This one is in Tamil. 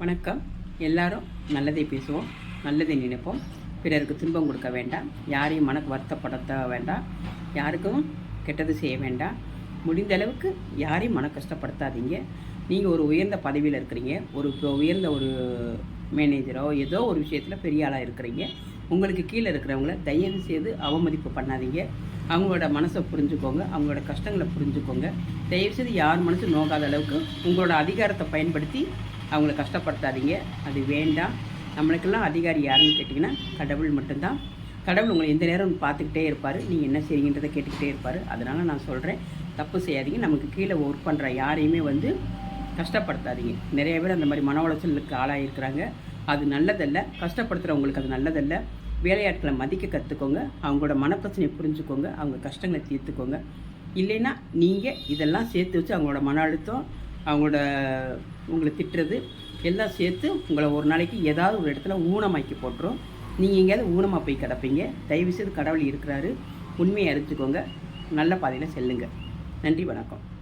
வணக்கம். எல்லாரும் நல்லதை பேசுவோம் நல்லதை நினைப்போம். பிறருக்கு துன்பம் கொடுக்க வேண்டாம். யாரையும் மனக்கு வருத்தப்படுத்த வேண்டாம். யாருக்கும் கெட்டது செய்ய வேண்டாம். முடிந்த அளவுக்கு யாரையும் மன கஷ்டப்படுத்தாதீங்க. நீங்கள் ஒரு உயர்ந்த பதவியில் இருக்கிறீங்க. ஒரு உயர்ந்த ஒரு மேனேஜரோ ஏதோ ஒரு விஷயத்தில் பெரிய ஆளாக இருக்கிறீங்க. உங்களுக்கு கீழே இருக்கிறவங்கள தயவு செய்து அவமதிப்பு பண்ணாதீங்க. அவங்களோட மனசை புரிஞ்சுக்கோங்க. அவங்களோட கஷ்டங்களை புரிஞ்சுக்கோங்க. தயவுசெய்து யார் மனசு நோக்காத அளவுக்கு உங்களோட அதிகாரத்தை பயன்படுத்தி அவங்கள கஷ்டப்படுத்தாதீங்க. அது வேண்டாம். நம்மளுக்கெல்லாம் அதிகாரி யாருன்னு கேட்டிங்கன்னா கடவுள் மட்டும்தான். கடவுள் உங்களை எந்த நேரம் பார்த்துக்கிட்டே இருப்பார் நீங்கள் என்ன செய்யுங்கன்றதை கேட்டுக்கிட்டே இருப்பார். அதனால் நான் சொல்கிறேன் தப்பு செய்யாதீங்க. நமக்கு கீழே ஒர்க் பண்ணுற யாரையுமே வந்து கஷ்டப்படுத்தாதீங்க. நிறைய பேர் அந்த மாதிரி மன உளைச்சலுக்கு ஆளாகிருக்கிறாங்க அது நல்லதல்ல. கஷ்டப்படுத்துகிறவங்களுக்கு அது நல்லதல்ல. வேலையாட்களை மதிக்க கற்றுக்கோங்க அவங்களோட மனப்பிரச்சனையை புரிஞ்சுக்கோங்க. அவங்க கஷ்டங்களை தீர்த்துக்கோங்க. இல்லைன்னா நீங்கள் இதெல்லாம் சேர்த்து வச்சு அவங்களோட மன அழுத்தம் அவங்களோட உங்களை திட்டுறது எல்லாம் சேர்த்து உங்களை ஒரு நாளைக்கு ஏதாவது ஒரு இடத்துல ஊனமாக்கி போட்டுரும். நீங்கள் எங்கேயாவது ஊனமாக போய் கிடப்பீங்க. தயவுசெய்து கடவுள் இருக்கிறாரு. உண்மையை அறிஞ்சுக்கோங்க. நல்ல பாதையில் செல்லுங்கள் நன்றி வணக்கம்.